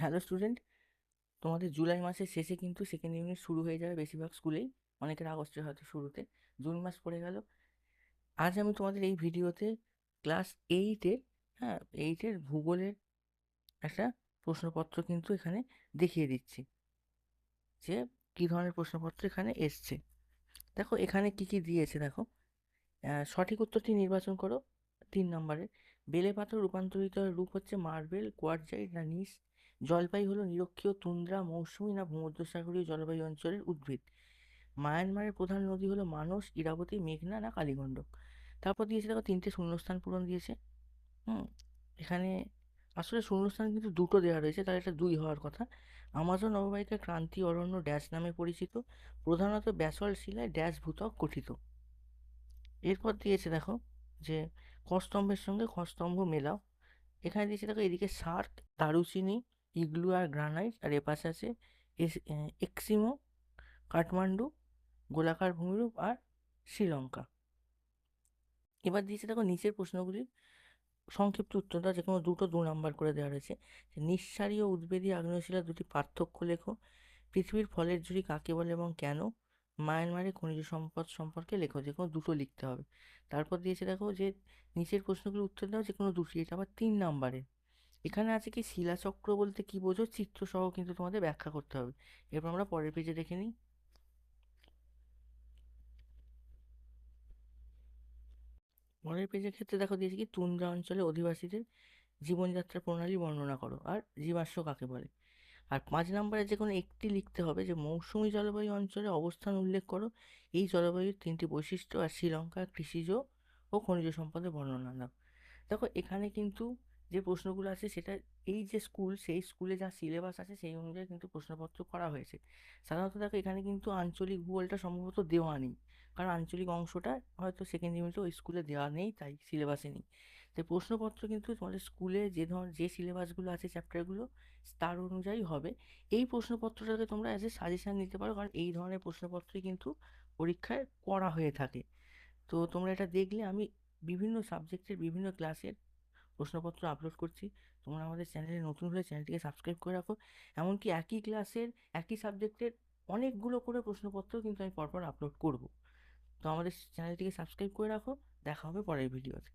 Hello student তোমাদের জুলাই মাসের শেষে কিন্তু সেকেন্ড ইউনিট শুরু হয়ে যাবে বেশিরভাগ স্কুলেই, অনেকের আগস্টের হয়তো শুরুতে, জুন মাস পড়ে গেল। আজ আমি তোমাদের এই ভিডিওতে ক্লাস এইটের হ্যাঁ এইটের ভূগোলের একটা প্রশ্নপত্র কিন্তু এখানে দেখিয়ে দিচ্ছি, যে কী ধরনের প্রশ্নপত্র এখানে এসছে। দেখো, এখানে কি কি দিয়েছে দেখো। সঠিক উত্তরটি নির্বাচন করো, তিন নম্বরে, বেলে পাথর রূপান্তরিত রূপ হচ্ছে মার্বেল কোয়ার্টজাইট না নিস জলপাই হলো নিরক্ষীয় তুন্দ্রা মৌসুমী না ভূমধ্যসাগরীয় জলবায়ু অঞ্চলের উদ্ভিদ। মায়ানমারের প্রধান নদী হলো মানস, ইরাবতী, মেঘনা না কালীগণ্ডক তারপর দিয়েছে দেখো তিনটে শূন্যস্থান পূরণ দিয়েছে। হুম, এখানে আসলে শূন্যস্থান কিন্তু দুটো দেওয়া রয়েছে, তার একটা দুই হওয়ার কথা। আমাজন অববাহিকা ক্রান্তি অরণ্য ড্যাশ নামে পরিচিত, প্রধানত ব্যাসল শিলায় ড্যাশ ভূতক গঠিত। এরপর দিয়েছে দেখো যে খস্তম্ভের সঙ্গে খস্তম্ভ মেলাও। এখানে দিয়েছে দেখো এদিকে সার্ক, দারুচিনি ইগলু আর গ্রানাইট আর এপাশে আছে এস এক্সিমো, কাঠমান্ডু, গোলাকার ভূমিরূপ আর শ্রীলঙ্কা। এবার দিয়েছে দেখো নিচের প্রশ্নগুলির সংক্ষিপ্ত উত্তর দাও যে কোনো দুটো দু নাম্বার করে দেওয়া রয়েছে। নিঃসারী ও উদ্বেদী আগ্নেয়শিলার দুটি পার্থক্য লেখো। পৃথিবীর ফলের ঝুড়ি কাকে বলে এবং কেন? মায়ানমারে খনিজ সম্পদ সম্পর্কে লেখো, যে কোনো দুটো লিখতে হবে। তারপর দিয়েছে দেখো যে নিচের প্রশ্নগুলোর উত্তর দাও যে কোনো দুটি, এটা আবার তিন নাম্বারে এখানে আছে কি শিলাচক্র বলতে কি বোঝো? চিত্রসহ কিন্তু তোমাদের ব্যাখ্যা করতে হবে। এরপর আমরা পরের পেজে দেখে নিই। পরের পেজের ক্ষেত্রে দেখো দিয়েছে কি, তুন্দ্রা অঞ্চলে অধিবাসীদের জীবনযাত্রা প্রণালী বর্ণনা করো। আর জীবাশ্ম কাকে বলে? আর পাঁচ নম্বরে যে কোনো একটি লিখতে হবে যে, মৌসুমী জলবায়ু অঞ্চলে অবস্থান উল্লেখ করো। এই জলবায়ুর তিনটি বৈশিষ্ট্য আর শ্রীলঙ্কার কৃষিজ ও খনিজ সম্পদের বর্ণনা দাও। দেখো এখানে কিন্তু যে প্রশ্নগুলো আছে সেটা, এই যে স্কুল, সেই স্কুলে যা সিলেবাস আছে সেই অনুযায়ী কিন্তু প্রশ্নপত্র করা হয়েছে। সাধারণত দেখো এখানে কিন্তু আঞ্চলিক ভূগোলটা সম্ভবত দেওয়া নেই। কারণ আঞ্চলিক অংশটা হয়তো সেকেন্ড ইউনিটে ওই স্কুলে দেওয়া নেই, তাই সিলেবাসে নেই। তাই প্রশ্নপত্র কিন্তু তোমাদের স্কুলে যে ধর, যে সিলেবাসগুলো আছে চ্যাপ্টারগুলো তার অনুযায়ী হবে। এই প্রশ্নপত্রটাকে তোমরা অ্যাজ এ সাজেশান নিতে পারো, কারণ এই ধরনের প্রশ্নপত্রই কিন্তু পরীক্ষায় করা হয়ে থাকে। তো তোমরা এটা দেখলে আমি বিভিন্ন সাবজেক্টের বিভিন্ন ক্লাসের প্রশ্নপত্র আপলোড করছি। তোমরা আমাদের চ্যানেলে নতুন হলে চ্যানেলটিকে সাবস্ক্রাইব করে রাখো। এমনকি একই ক্লাসের একই সাবজেক্টের অনেকগুলো করে প্রশ্নপত্র কিন্তু আমি পরপর আপলোড করব। তো আমাদের চ্যানেলটিকে সাবস্ক্রাইব করে রাখো। দেখা হবে পরের ভিডিওতে